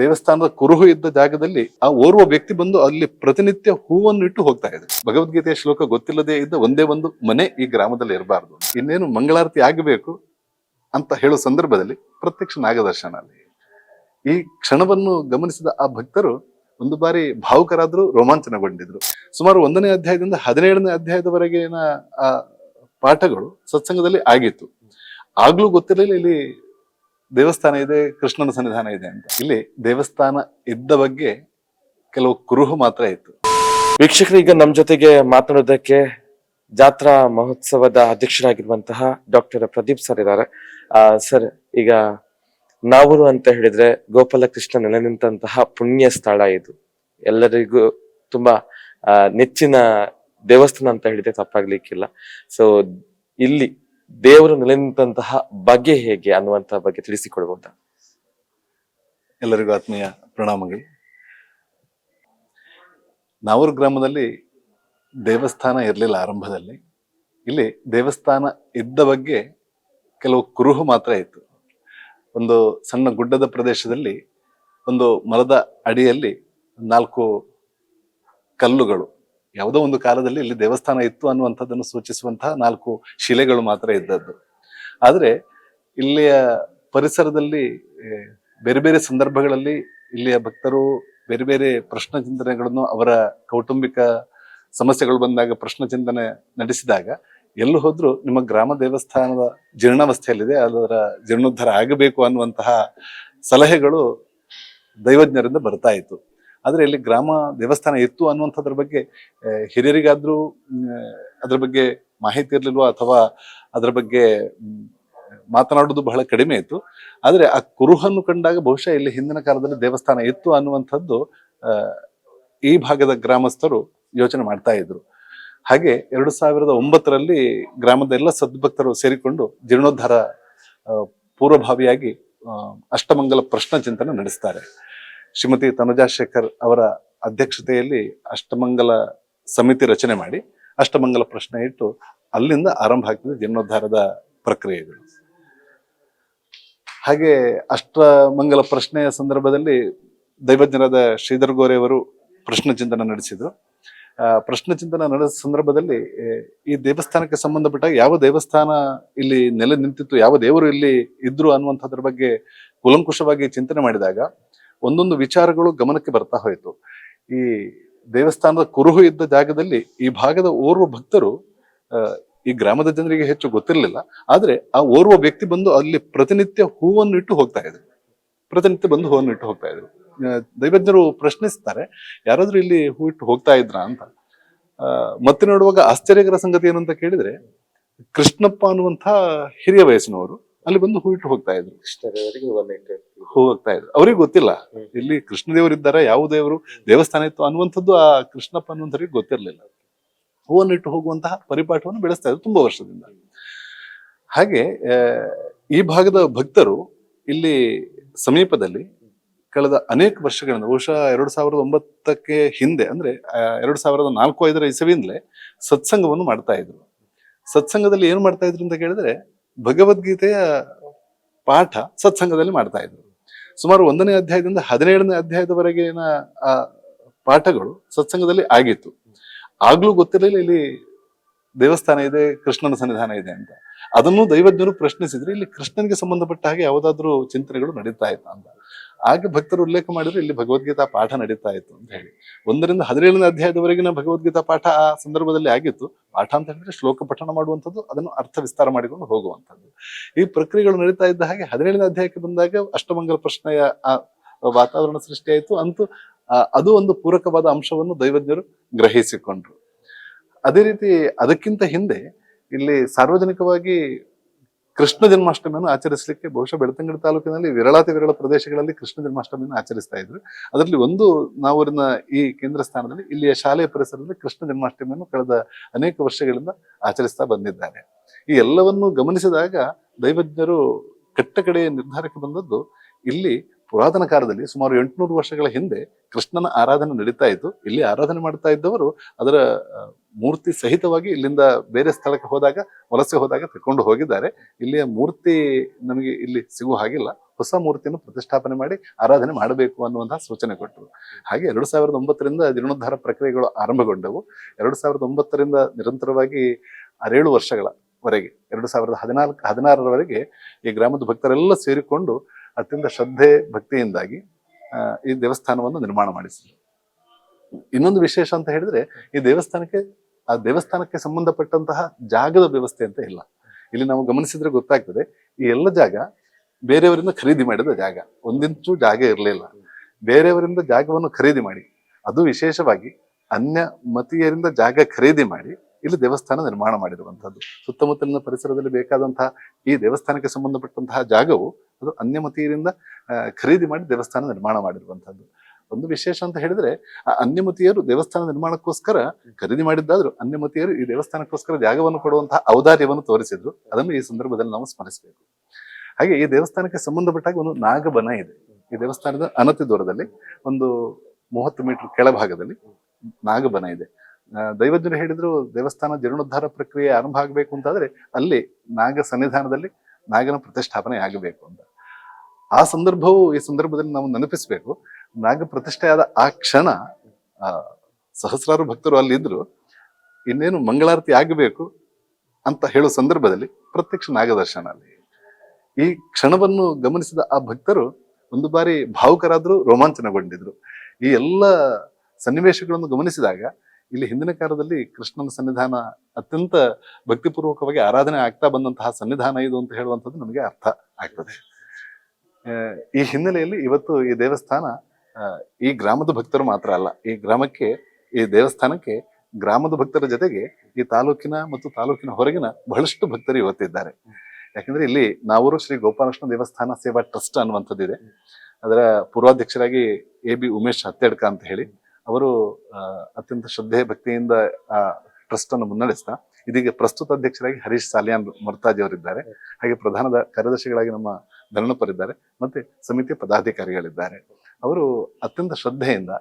ದೇವಸ್ಥಾನದ ಕುರುಹು ಇದ್ದ ಜಾಗದಲ್ಲಿ ಆ ಓರ್ವ ವ್ಯಕ್ತಿ ಬಂದು ಅಲ್ಲಿ ಪ್ರತಿನಿತ್ಯ ಹೂವನ್ನು ಇಟ್ಟು ಹೋಗ್ತಾ ಇದೆ. ಭಗವದ್ಗೀತೆಯ ಶ್ಲೋಕ ಗೊತ್ತಿಲ್ಲದೆ ಇದ್ದ ಒಂದೇ ಒಂದು ಮನೆ ಈ ಗ್ರಾಮದಲ್ಲಿ ಇರಬಾರ್ದು ಇನ್ನೇನು ಮಂಗಳಾರತಿ ಆಗಬೇಕು ಅಂತ ಹೇಳೋ ಸಂದರ್ಭದಲ್ಲಿ ಪ್ರತ್ಯಕ್ಷ ನಾಗದರ್ಶನ ಅಲ್ಲಿ. ಈ ಕ್ಷಣವನ್ನು ಗಮನಿಸಿದ ಆ ಭಕ್ತರು ಒಂದು ಬಾರಿ ಭಾವುಕರಾದ್ರು ರೋಮಾಂಚನಗೊಂಡಿದ್ರು. ಸುಮಾರು ಒಂದನೇ ಅಧ್ಯಾಯದಿಂದ ಹದಿನೇಳನೇ ಅಧ್ಯಾಯದವರೆಗಿನ ಆ ಪಾಠಗಳು ಸತ್ಸಂಗದಲ್ಲಿ ಆಗಿತ್ತು. ಆಗ್ಲೂ ಗೊತ್ತಿರಲಿಲ್ಲ ಇಲ್ಲಿ ದೇವಸ್ಥಾನ ಇದೆ ಕೃಷ್ಣನ ಸನ್ನಿಧಾನ ಇದೆ ಅಂತ. ಇಲ್ಲಿ ದೇವಸ್ಥಾನ ಇದ್ದ ಬಗ್ಗೆ ಕೆಲವು ಕುರುಹು ಮಾತ್ರ ಇತ್ತು. ವೀಕ್ಷಕರು ಈಗ ನಮ್ಮ ಜೊತೆಗೆ ಮಾತನಾಡೋದಕ್ಕೆ ಜಾತ್ರಾ ಮಹೋತ್ಸವದ ಅಧ್ಯಕ್ಷರಾಗಿರುವಂತಹ ಡಾಕ್ಟರ್ ಪ್ರದೀಪ್ ಸರ್ ಇದ್ದಾರೆ. ಸರ್ ಈಗ ನಾವೂರು ಅಂತ ಹೇಳಿದ್ರೆ ಗೋಪಾಲಕೃಷ್ಣ ನೆಲೆ ನಿಂತಹ ಪುಣ್ಯ ಸ್ಥಳ ಇದು. ಎಲ್ಲರಿಗೂ ತುಂಬಾ ಆ, ನೆಚ್ಚಿನ ದೇವಸ್ಥಾನ ಅಂತ ಹೇಳಿದ್ರೆ ತಪ್ಪಾಗ್ಲಿಕ್ಕಿಲ್ಲ. ಸೊ ಇಲ್ಲಿ ದೇವರು ನೆಲೆ ನಿಂತಹ ಬಗೆ ಹೇಗೆ ಅನ್ನುವಂತ ಬಗ್ಗೆ ತಿಳಿಸಿಕೊಡ್ಬೋದಾ ಎಲ್ಲರಿಗೂ ಆತ್ಮೀಯ ಪ್ರಣಾಮಗಳು. ನಾವೂರು ಗ್ರಾಮದಲ್ಲಿ ದೇವಸ್ಥಾನ ಇರಲಿಲ್ಲ ಆರಂಭದಲ್ಲಿ. ಇಲ್ಲಿ ದೇವಸ್ಥಾನ ಇದ್ದ ಬಗ್ಗೆ ಕೆಲವು ಕುರುಹು ಮಾತ್ರ ಇತ್ತು. ಒಂದು ಸಣ್ಣ ಗುಡ್ಡದ ಪ್ರದೇಶದಲ್ಲಿ ಒಂದು ಮರದ ಅಡಿಯಲ್ಲಿ ನಾಲ್ಕು ಕಲ್ಲುಗಳು ಯಾವುದೋ ಒಂದು ಕಾಲದಲ್ಲಿ ಇಲ್ಲಿ ದೇವಸ್ಥಾನ ಇತ್ತು ಅನ್ನುವಂಥದ್ದನ್ನು ಸೂಚಿಸುವಂತಹ ನಾಲ್ಕು ಶಿಲೆಗಳು ಮಾತ್ರ ಇದ್ದದ್ದು. ಆದರೆ ಇಲ್ಲಿಯ ಪರಿಸರದಲ್ಲಿ ಬೇರೆ ಬೇರೆ ಸಂದರ್ಭಗಳಲ್ಲಿ ಇಲ್ಲಿಯ ಭಕ್ತರು ಬೇರೆ ಬೇರೆ ಪ್ರಶ್ನ ಚಿಂತನೆಗಳನ್ನು ಅವರ ಕೌಟುಂಬಿಕ ಸಮಸ್ಯೆಗಳು ಬಂದಾಗ ಪ್ರಶ್ನ ಚಿಂತನೆ ನಡೆಸಿದಾಗ ಎಲ್ಲೂ ಹೋದ್ರೂ ನಿಮ್ಮ ಗ್ರಾಮ ದೇವಸ್ಥಾನದ ಜೀರ್ಣಾವಸ್ಥೆಯಲ್ಲಿದೆ, ಅದರ ಜೀರ್ಣೋದ್ಧಾರ ಆಗಬೇಕು ಅನ್ನುವಂತಹ ಸಲಹೆಗಳು ದೈವಜ್ಞರಿಂದ ಬರ್ತಾ ಇತ್ತು. ಆದ್ರೆ ಇಲ್ಲಿ ಗ್ರಾಮ ದೇವಸ್ಥಾನ ಇತ್ತು ಅನ್ನುವಂಥದ್ರ ಬಗ್ಗೆ ಹಿರಿಯರಿಗಾದರೂ ಅದ್ರ ಬಗ್ಗೆ ಮಾಹಿತಿ ಇರಲಿಲ್ವೋ ಅಥವಾ ಅದ್ರ ಬಗ್ಗೆ ಮಾತನಾಡೋದು ಬಹಳ ಕಡಿಮೆ ಇತ್ತು. ಆದರೆ ಆ ಕುರುಹನ್ನು ಕಂಡಾಗ ಬಹುಶಃ ಇಲ್ಲಿ ಹಿಂದಿನ ಕಾಲದಲ್ಲಿ ದೇವಸ್ಥಾನ ಇತ್ತು ಅನ್ನುವಂಥದ್ದು ಈ ಭಾಗದ ಗ್ರಾಮಸ್ಥರು ಯೋಚನೆ ಮಾಡ್ತಾ ಇದ್ರು. ಹಾಗೆ ಎರಡು ಸಾವಿರದ ಒಂಬತ್ತರಲ್ಲಿ ಗ್ರಾಮದ ಎಲ್ಲ ಸದ್ಭಕ್ತರು ಸೇರಿಕೊಂಡು ಜೀರ್ಣೋದ್ಧಾರ ಪೂರ್ವಭಾವಿಯಾಗಿ ಅಷ್ಟಮಂಗಲ ಪ್ರಶ್ನ ಚಿಂತನೆ ನಡೆಸ್ತಾರೆ. ಶ್ರೀಮತಿ ತನುಜಾಶೇಖರ್ ಅವರ ಅಧ್ಯಕ್ಷತೆಯಲ್ಲಿ ಅಷ್ಟಮಂಗಲ ಸಮಿತಿ ರಚನೆ ಮಾಡಿ ಅಷ್ಟಮಂಗಲ ಪ್ರಶ್ನೆ ಇಟ್ಟು ಅಲ್ಲಿಂದ ಆರಂಭ ಆಗ್ತದೆ ಜೀರ್ಣೋದ್ಧಾರದ ಪ್ರಕ್ರಿಯೆಗಳು. ಹಾಗೆ ಅಷ್ಟಮಂಗಲ ಪ್ರಶ್ನೆಯ ಸಂದರ್ಭದಲ್ಲಿ ದೈವಜ್ಞರಾದ ಶ್ರೀಧರ್ ಗೋರೆಯವರು ಪ್ರಶ್ನೆ ಚಿಂತನೆ ನಡೆಸಿದ್ರು. ಪ್ರಶ್ನೆ ಚಿಂತನೆ ನಡೆದ ಸಂದರ್ಭದಲ್ಲಿ ಈ ದೇವಸ್ಥಾನಕ್ಕೆ ಸಂಬಂಧಪಟ್ಟ ಯಾವ ದೇವಸ್ಥಾನ ಇಲ್ಲಿ ನೆಲೆ ನಿಂತಿತ್ತು, ಯಾವ ದೇವರು ಇಲ್ಲಿ ಇದ್ರು ಅನ್ನುವಂಥದ್ರ ಬಗ್ಗೆ ಕುಲಂಕುಷವಾಗಿ ಚಿಂತನೆ ಮಾಡಿದಾಗ ಒಂದೊಂದು ವಿಚಾರಗಳು ಗಮನಕ್ಕೆ ಬರ್ತಾ ಹೋಯಿತು. ಈ ದೇವಸ್ಥಾನದ ಕುರುಹು ಇದ್ದ ಜಾಗದಲ್ಲಿ ಈ ಭಾಗದ ಓರ್ವ ಭಕ್ತರು ಈ ಗ್ರಾಮದ ಜನರಿಗೆ ಹೆಚ್ಚು ಗೊತ್ತಿರಲಿಲ್ಲ, ಆದ್ರೆ ಆ ಓರ್ವ ವ್ಯಕ್ತಿ ಬಂದು ಅಲ್ಲಿ ಪ್ರತಿನಿತ್ಯ ಹೂವನ್ನು ಇಟ್ಟು ಹೋಗ್ತಾ ಇದ್ರು. ಪ್ರತಿನಿತ್ಯ ಬಂದು ಹೂವನ್ನು ಇಟ್ಟು ಹೋಗ್ತಾ ಇದ್ರು. ದೈವಜ್ಞರು ಪ್ರಶ್ನಿಸ್ತಾರೆ, ಯಾರಾದ್ರೂ ಇಲ್ಲಿ ಹೂ ಇಟ್ಟು ಹೋಗ್ತಾ ಇದ್ರ ಅಂತ. ಮತ್ತೆ ನೋಡುವಾಗ ಆಶ್ಚರ್ಯಕರ ಸಂಗತಿ ಏನಂತ ಅಂತ ಕೇಳಿದ್ರೆ, ಕೃಷ್ಣಪ್ಪ ಅನ್ನುವಂಥ ಹಿರಿಯ ವಯಸ್ಸಿನವರು ಅಲ್ಲಿ ಬಂದು ಹೂ ಇಟ್ಟು ಹೋಗ್ತಾ ಇದ್ರು. ಹೂ ಹೋಗ್ತಾ ಇದ್ರು. ಅವ್ರಿಗೆ ಗೊತ್ತಿಲ್ಲ. ಇಲ್ಲಿ ಕೃಷ್ಣ ದೇವರಿದ್ದಾರೆ ಯಾವ ದೇವರು ದೇವಸ್ಥಾನ ಇತ್ತು ಅನ್ನುವಂಥದ್ದು ಆ ಕೃಷ್ಣಪ್ಪ ಅನ್ನುವಂಥವ್ರಿಗೆ ಗೊತ್ತಿರಲಿಲ್ಲ. ಹೂವನ್ನು ಇಟ್ಟು ಹೋಗುವಂತಹ ಪರಿಪಾಠವನ್ನು ಬೆಳೆಸ್ತಾ ಇದ್ರು ತುಂಬಾ ವರ್ಷದಿಂದ. ಹಾಗೆ ಈ ಭಾಗದ ಭಕ್ತರು ಇಲ್ಲಿ ಸಮೀಪದಲ್ಲಿ ಕಳೆದ ಅನೇಕ ವರ್ಷಗಳಿಂದ ಬಹುಶಃ ಎರಡು ಸಾವಿರದ ಒಂಬತ್ತಕ್ಕೆ ಹಿಂದೆ ಅಂದ್ರೆ ಎರಡು ಸಾವಿರದ ನಾಲ್ಕು ಐದರ ಇಸವಿಯಿಂದಲೇ ಸತ್ಸಂಗವನ್ನು ಮಾಡ್ತಾ ಇದ್ರು. ಸತ್ಸಂಗದಲ್ಲಿ ಏನ್ ಮಾಡ್ತಾ ಇದ್ರು ಅಂತ ಕೇಳಿದ್ರೆ ಭಗವದ್ಗೀತೆಯ ಪಾಠ ಸತ್ಸಂಗದಲ್ಲಿ ಮಾಡ್ತಾ ಇದ್ರು. ಸುಮಾರು ಒಂದನೇ ಅಧ್ಯಾಯದಿಂದ ಹದಿನೇಳನೇ ಅಧ್ಯಾಯದವರೆಗಿನ ಆ, ಪಾಠಗಳು ಸತ್ಸಂಗದಲ್ಲಿ ಆಗಿತ್ತು. ಆಗ್ಲೂ ಗೊತ್ತಿರಲಿಲ್ಲ ಇಲ್ಲಿ ದೇವಸ್ಥಾನ ಇದೆ, ಕೃಷ್ಣನ ಸನ್ನಿಧಾನ ಇದೆ ಅಂತ. ಅದನ್ನು ದೈವಜ್ಞರು ಪ್ರಶ್ನಿಸಿದ್ರೆ, ಇಲ್ಲಿ ಕೃಷ್ಣನಿಗೆ ಸಂಬಂಧಪಟ್ಟ ಹಾಗೆ ಯಾವುದಾದ್ರೂ ಚಿಂತನೆಗಳು ನಡೀತಾ ಇತ್ತು ಅಂತ. ಆಗ ಭಕ್ತರು ಉಲ್ಲೇಖ ಮಾಡಿದ್ರೆ, ಇಲ್ಲಿ ಭಗವದ್ಗೀತಾ ಪಾಠ ನಡೀತಾ ಇತ್ತು ಅಂತ ಹೇಳಿ. ಒಂದರಿಂದ ಹದಿನೇಳನೇ ಅಧ್ಯಾಯದವರೆಗಿನ ಭಗವದ್ಗೀತಾ ಪಾಠ ಆ ಸಂದರ್ಭದಲ್ಲಿ ಆಗಿತ್ತು. ಪಾಠ ಅಂತ ಹೇಳಿದ್ರೆ ಶ್ಲೋಕ ಪಠಣ ಮಾಡುವಂಥದ್ದು, ಅದನ್ನು ಅರ್ಥ ವಿಸ್ತಾರ ಮಾಡಿಕೊಂಡು ಹೋಗುವಂಥದ್ದು. ಈ ಪ್ರಕ್ರಿಯೆಗಳು ನಡೀತಾ ಇದ್ದ ಹಾಗೆ ಹದಿನೇಳನೇ ಅಧ್ಯಾಯಕ್ಕೆ ಬಂದಾಗ ಅಷ್ಟಮಂಗಲ ಪ್ರಶ್ನೆಯ ಆ ವಾತಾವರಣ ಸೃಷ್ಟಿಯಾಯಿತು ಅಂತೂ ಅದು ಒಂದು ಪೂರಕವಾದ ಅಂಶವನ್ನು ದೈವಜ್ಞರು ಗ್ರಹಿಸಿಕೊಂಡ್ರು. ಅದೇ ರೀತಿ ಅದಕ್ಕಿಂತ ಹಿಂದೆ ಇಲ್ಲಿ ಸಾರ್ವಜನಿಕವಾಗಿ ಕೃಷ್ಣ ಜನ್ಮಾಷ್ಟಮಿಯನ್ನು ಆಚರಿಸಲಿಕ್ಕೆ ಬಹುಶಃ ಬೆಳ್ತಂಗಡಿ ತಾಲೂಕಿನಲ್ಲಿ ವಿರಳಾತಿ ವಿರಳ ಪ್ರದೇಶಗಳಲ್ಲಿ ಕೃಷ್ಣ ಜನ್ಮಾಷ್ಟಮಿಯನ್ನು ಆಚರಿಸ್ತಾ ಇದ್ರು. ಅದರಲ್ಲಿ ಒಂದು ನಾವೂರಿನ ಈ ಕೇಂದ್ರ ಸ್ಥಾನದಲ್ಲಿ, ಇಲ್ಲಿಯ ಶಾಲೆಯ ಪರಿಸರದಲ್ಲಿ ಕೃಷ್ಣ ಜನ್ಮಾಷ್ಟಮಿಯನ್ನು ಕಳೆದ ಅನೇಕ ವರ್ಷಗಳಿಂದ ಆಚರಿಸ್ತಾ ಬಂದಿದ್ದಾರೆ. ಈ ಎಲ್ಲವನ್ನು ಗಮನಿಸಿದಾಗ ದೈವಜ್ಞರು ಕಟ್ಟಕಡೆಯ ನಿರ್ಧಾರಕ್ಕೆ ಬಂದದ್ದು, ಇಲ್ಲಿ ಪುರಾತನ ಕಾಲದಲ್ಲಿ ಸುಮಾರು ಎಂಟುನೂರು ವರ್ಷಗಳ ಹಿಂದೆ ಕೃಷ್ಣನ ಆರಾಧನೆ ನಡೀತಾ ಇತ್ತು. ಇಲ್ಲಿ ಆರಾಧನೆ ಮಾಡ್ತಾ ಇದ್ದವರು ಅದರ ಮೂರ್ತಿ ಸಹಿತವಾಗಿ ಇಲ್ಲಿಂದ ಬೇರೆ ಸ್ಥಳಕ್ಕೆ ಹೋದಾಗ, ವಲಸೆ ಹೋದಾಗ ತಕೊಂಡು ಹೋಗಿದ್ದಾರೆ. ಇಲ್ಲಿಯ ಮೂರ್ತಿ ನಮಗೆ ಇಲ್ಲಿ ಸಿಗುವ ಹಾಗಿಲ್ಲ. ಹೊಸ ಮೂರ್ತಿಯನ್ನು ಪ್ರತಿಷ್ಠಾಪನೆ ಮಾಡಿ ಆರಾಧನೆ ಮಾಡಬೇಕು ಅನ್ನುವಂತಹ ಸೂಚನೆ ಕೊಟ್ಟರು. ಹಾಗೆ ಎರಡು ಸಾವಿರದ ಒಂಬತ್ತರಿಂದ ಜೀರ್ಣೋದ್ಧಾರ ಪ್ರಕ್ರಿಯೆಗಳು ಆರಂಭಗೊಂಡವು. ಎರಡು ಸಾವಿರದ ಒಂಬತ್ತರಿಂದ ನಿರಂತರವಾಗಿ ಆರೇಳು ವರ್ಷಗಳವರೆಗೆ, ಎರಡು ಸಾವಿರದ ಹದಿನಾಲ್ಕು, ಹದಿನಾರರವರೆಗೆ ಈ ಗ್ರಾಮದ ಭಕ್ತರೆಲ್ಲ ಸೇರಿಕೊಂಡು ಅತ್ಯಂತ ಶ್ರದ್ಧೆ ಭಕ್ತಿಯಿಂದಾಗಿ ಈ ದೇವಸ್ಥಾನವನ್ನು ನಿರ್ಮಾಣ ಮಾಡಿಸಿದ್ರು. ಇನ್ನೊಂದು ವಿಶೇಷ ಅಂತ ಹೇಳಿದ್ರೆ, ಈ ದೇವಸ್ಥಾನಕ್ಕೆ, ಆ ದೇವಸ್ಥಾನಕ್ಕೆ ಸಂಬಂಧಪಟ್ಟಂತಹ ಜಾಗದ ವ್ಯವಸ್ಥೆ ಅಂತ ಇಲ್ಲ. ಇಲ್ಲಿ ನಾವು ಗಮನಿಸಿದ್ರೆ ಗೊತ್ತಾಗ್ತದೆ, ಈ ಎಲ್ಲ ಜಾಗ ಬೇರೆಯವರಿಂದ ಖರೀದಿ ಮಾಡಿದ ಜಾಗ. ಒಂದಿಂಚು ಜಾಗ ಇರಲಿಲ್ಲ. ಬೇರೆಯವರಿಂದ ಜಾಗವನ್ನು ಖರೀದಿ ಮಾಡಿ, ಅದು ವಿಶೇಷವಾಗಿ ಅನ್ಯ ಮತೀಯರಿಂದ ಜಾಗ ಖರೀದಿ ಮಾಡಿ ಇಲ್ಲಿ ದೇವಸ್ಥಾನ ನಿರ್ಮಾಣ ಮಾಡಿರುವಂತಹದ್ದು ಸುತ್ತಮುತ್ತಲಿನ ಪರಿಸರದಲ್ಲಿ ಬೇಕಾದಂತಹ ಈ ದೇವಸ್ಥಾನಕ್ಕೆ ಸಂಬಂಧಪಟ್ಟಂತಹ ಜಾಗವು ಅದು ಅನ್ಯಮತಿಯರಿಂದ ಖರೀದಿ ಮಾಡಿ ದೇವಸ್ಥಾನ ನಿರ್ಮಾಣ ಮಾಡಿರುವಂತಹದ್ದು ಒಂದು ವಿಶೇಷ ಅಂತ ಹೇಳಿದ್ರೆ, ಆ ಅನ್ಯಮತಿಯರು ದೇವಸ್ಥಾನ ನಿರ್ಮಾಣಕ್ಕೋಸ್ಕರ ಖರೀದಿ ಮಾಡಿದ್ದಾದ್ರು ಅನ್ಯಮತಿಯರು ಈ ದೇವಸ್ಥಾನಕ್ಕೋಸ್ಕರ ಜಾಗವನ್ನು ಕೊಡುವಂತಹ ಔದಾರ್ಯವನ್ನು ತೋರಿಸಿದ್ರು. ಅದನ್ನು ಈ ಸಂದರ್ಭದಲ್ಲಿ ನಾವು ಸ್ಮರಿಸಬೇಕು. ಹಾಗೆ ಈ ದೇವಸ್ಥಾನಕ್ಕೆ ಸಂಬಂಧಪಟ್ಟಾಗ ಒಂದು ನಾಗಬನ ಇದೆ. ಈ ದೇವಸ್ಥಾನದ ಅನತಿ ದೂರದಲ್ಲಿ ಒಂದು ಮೂವತ್ತು ಮೀಟರ್ ಕೆಳಭಾಗದಲ್ಲಿ ನಾಗಬನ ಇದೆ. ದೈವಜ್ಞರು ಹೇಳಿದ್ರು, ದೇವಸ್ಥಾನ ಜೀರ್ಣೋದ್ಧಾರ ಪ್ರಕ್ರಿಯೆ ಆರಂಭ ಆಗಬೇಕು ಅಂತಾದ್ರೆ ಅಲ್ಲಿ ನಾಗ ಸನ್ನಿಧಾನದಲ್ಲಿ ನಾಗನ ಪ್ರತಿಷ್ಠಾಪನೆ ಆಗಬೇಕು ಅಂತ. ಆ ಸಂದರ್ಭವು, ಈ ಸಂದರ್ಭದಲ್ಲಿ ನಾವು ನೆನಪಿಸಬೇಕು, ನಾಗ ಪ್ರತಿಷ್ಠೆಯಾದ ಆ ಕ್ಷಣ ಸಹಸ್ರಾರು ಭಕ್ತರು ಅಲ್ಲಿ ಇದ್ರು, ಇನ್ನೇನು ಮಂಗಳಾರತಿ ಆಗಬೇಕು ಅಂತ ಹೇಳೋ ಸಂದರ್ಭದಲ್ಲಿ ಪ್ರತ್ಯಕ್ಷ ನಾಗದರ್ಶನ ಅಲ್ಲಿ. ಈ ಕ್ಷಣವನ್ನು ಗಮನಿಸಿದ ಆ ಭಕ್ತರು ಒಂದು ಬಾರಿ ಭಾವುಕರಾದ್ರು ರೋಮಾಂಚನಗೊಂಡಿದ್ರು. ಈ ಎಲ್ಲ ಸನ್ನಿವೇಶಗಳನ್ನು ಗಮನಿಸಿದಾಗ ಇಲ್ಲಿ ಹಿಂದಿನ ಕಾಲದಲ್ಲಿ ಕೃಷ್ಣನ ಸನ್ನಿಧಾನ ಅತ್ಯಂತ ಭಕ್ತಿಪೂರ್ವಕವಾಗಿ ಆರಾಧನೆ ಆಗ್ತಾ ಬಂದಂತಹ ಸನ್ನಿಧಾನ ಇದು ಅಂತ ಹೇಳುವಂಥದ್ದು ನಮಗೆ ಅರ್ಥ ಆಗ್ತದೆ. ಈ ಹಿನ್ನೆಲೆಯಲ್ಲಿ ಇವತ್ತು ಈ ದೇವಸ್ಥಾನ ಈ ಗ್ರಾಮದ ಭಕ್ತರು ಮಾತ್ರ ಅಲ್ಲ, ಈ ಗ್ರಾಮಕ್ಕೆ, ಈ ದೇವಸ್ಥಾನಕ್ಕೆ ಗ್ರಾಮದ ಭಕ್ತರ ಜೊತೆಗೆ ಈ ತಾಲೂಕಿನ ಮತ್ತು ತಾಲೂಕಿನ ಹೊರಗಿನ ಬಹಳಷ್ಟು ಭಕ್ತರು ಇವತ್ತಿದ್ದಾರೆ. ಯಾಕಂದ್ರೆ ಇಲ್ಲಿ ನಾವೂರು ಶ್ರೀ ಗೋಪಾಲಕೃಷ್ಣ ದೇವಸ್ಥಾನ ಸೇವಾ ಟ್ರಸ್ಟ್ ಅನ್ನುವಂಥದ್ದಿದೆ. ಅದರ ಪೂರ್ವಾಧ್ಯಕ್ಷರಾಗಿ ಎ ಬಿ ಉಮೇಶ್ ಹತ್ತೆಡ್ಕ ಅಂತ ಹೇಳಿ. ಅವರು ಅತ್ಯಂತ ಶ್ರದ್ಧೆ ಭಕ್ತಿಯಿಂದ ಟ್ರಸ್ಟ್ ಅನ್ನು ಮುನ್ನಡೆಸ್ತಾ, ಇದೀಗ ಪ್ರಸ್ತುತ ಅಧ್ಯಕ್ಷರಾಗಿ ಹರೀಶ್ ಸಾಲಿಯಾನ್ ಮೊರ್ತಾಜ್ ಅವರಿದ್ದಾರೆ. ಹಾಗೆ ಪ್ರಧಾನದ ಕಾರ್ಯದರ್ಶಿಗಳಾಗಿ ನಮ್ಮ ಧರಣಪ್ಪರಿದ್ದಾರೆ ಮತ್ತೆ ಸಮಿತಿ ಪದಾಧಿಕಾರಿಗಳಿದ್ದಾರೆ. ಅವರು ಅತ್ಯಂತ ಶ್ರದ್ಧೆಯಿಂದ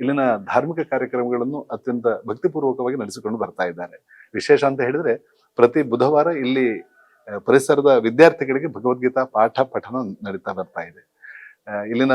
ಇಲ್ಲಿನ ಧಾರ್ಮಿಕ ಕಾರ್ಯಕ್ರಮಗಳನ್ನು ಅತ್ಯಂತ ಭಕ್ತಿಪೂರ್ವಕವಾಗಿ ನಡೆಸಿಕೊಂಡು ಬರ್ತಾ ಇದ್ದಾರೆ. ವಿಶೇಷ ಅಂತ ಹೇಳಿದ್ರೆ, ಪ್ರತಿ ಬುಧವಾರ ಇಲ್ಲಿ ಪರಿಸರದ ವಿದ್ಯಾರ್ಥಿಗಳಿಗೆ ಭಗವದ್ಗೀತಾ ಪಾಠ ಪಠನ ನಡೀತಾ ಬರ್ತಾ ಇದೆ. ಇಲ್ಲಿನ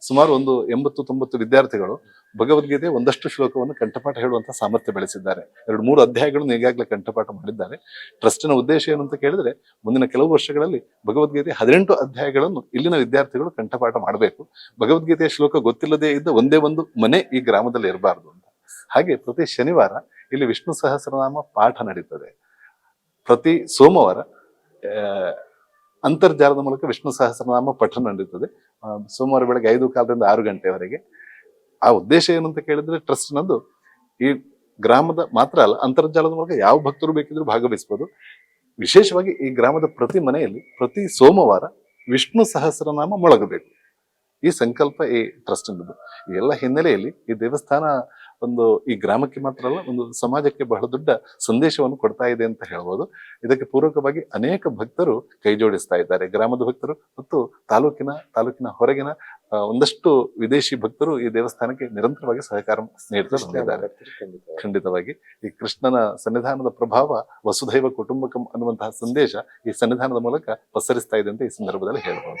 ಸುಮಾರು ಒಂದು ಎಂಬತ್ತು ತೊಂಬತ್ತು ವಿದ್ಯಾರ್ಥಿಗಳು ಭಗವದ್ಗೀತೆ ಒಂದಷ್ಟು ಶ್ಲೋಕವನ್ನು ಕಂಠಪಾಠ ಹೇಳುವಂತಹ ಸಾಮರ್ಥ್ಯ ಬೆಳೆಸಿದ್ದಾರೆ. ಎರಡು ಮೂರು ಅಧ್ಯಾಯಗಳನ್ನು ಈಗಾಗಲೇ ಕಂಠಪಾಠ ಮಾಡಿದ್ದಾರೆ. ಟ್ರಸ್ಟ್ನ ಉದ್ದೇಶ ಏನು ಅಂತ ಕೇಳಿದ್ರೆ ಮುಂದಿನ ಕೆಲವು ವರ್ಷಗಳಲ್ಲಿ ಭಗವದ್ಗೀತೆ ಹದಿನೆಂಟು ಅಧ್ಯಾಯಗಳನ್ನು ಇಲ್ಲಿನ ವಿದ್ಯಾರ್ಥಿಗಳು ಕಂಠಪಾಠ ಮಾಡಬೇಕು. ಭಗವದ್ಗೀತೆಯ ಶ್ಲೋಕ ಗೊತ್ತಿಲ್ಲದೇ ಇದ್ದ ಒಂದೇ ಒಂದು ಮನೆ ಈ ಗ್ರಾಮದಲ್ಲಿ ಇರಬಾರದು ಅಂತ. ಹಾಗೆ ಪ್ರತಿ ಶನಿವಾರ ಇಲ್ಲಿ ವಿಷ್ಣು ಸಹಸ್ರನಾಮ ಪಾಠ ನಡೀತದೆ. ಪ್ರತಿ ಸೋಮವಾರ ಅಂತರ್ಜಾಲದ ಮೂಲಕ ವಿಷ್ಣು ಸಹಸ್ರನಾಮ ಪಠಣ ನಡೀತದೆ ಸೋಮವಾರ ಬೆಳಗ್ಗೆ ಐದು ಕಾಲದಿಂದ ಆರು ಗಂಟೆವರೆಗೆ. ಆ ಉದ್ದೇಶ ಏನು ಅಂತ ಕೇಳಿದ್ರೆ ಟ್ರಸ್ಟ್ ನಂದು ಈ ಗ್ರಾಮದ ಮಾತ್ರ ಅಲ್ಲ, ಅಂತರ್ಜಾಲದ ಮೂಲಕ ಯಾವ ಭಕ್ತರು ಬೇಕಿದ್ರು ಭಾಗವಹಿಸಬಹುದು ವಿಶೇಷವಾಗಿ ಈ ಗ್ರಾಮದ ಪ್ರತಿ ಮನೆಯಲ್ಲಿ ಪ್ರತಿ ಸೋಮವಾರ ವಿಷ್ಣು ಸಹಸ್ರನಾಮ ಮೊಳಗಬೇಕು. ಈ ಸಂಕಲ್ಪ ಈ ಟ್ರಸ್ಟ್ ಎಲ್ಲ ಹಿನ್ನೆಲೆಯಲ್ಲಿ ಈ ದೇವಸ್ಥಾನ ಒಂದು ಈ ಗ್ರಾಮಕ್ಕೆ ಮಾತ್ರ ಅಲ್ಲ ಒಂದು ಸಮಾಜಕ್ಕೆ ಬಹಳ ದೊಡ್ಡ ಸಂದೇಶವನ್ನು ಕೊಡ್ತಾ ಇದೆ ಅಂತ ಹೇಳ್ಬೋದು. ಇದಕ್ಕೆ ಪೂರಕವಾಗಿ ಅನೇಕ ಭಕ್ತರು ಕೈ ಜೋಡಿಸ್ತಾ ಇದ್ದಾರೆ. ಗ್ರಾಮದ ಭಕ್ತರು ಮತ್ತು ತಾಲೂಕಿನ ತಾಲೂಕಿನ ಹೊರಗಿನ ಒಂದಷ್ಟು ವಿದೇಶಿ ಭಕ್ತರು ಈ ದೇವಸ್ಥಾನಕ್ಕೆ ನಿರಂತರವಾಗಿ ಸಹಕಾರ ನೀಡ್ತಾ ಬಂದಿದ್ದಾರೆ. ಖಂಡಿತವಾಗಿ. ಈ ಕೃಷ್ಣನ ಸನ್ನಿಧಾನದ ಪ್ರಭಾವ ವಸುಧೈವ ಕುಟುಂಬಕಂ ಅನ್ನುವಂತಹ ಸಂದೇಶ ಈ ಸನ್ನಿಧಾನದ ಮೂಲಕ ಪಸರಿಸ್ತಾ ಇದೆ ಅಂತ ಈ ಸಂದರ್ಭದಲ್ಲಿ ಹೇಳ್ಬೋದು.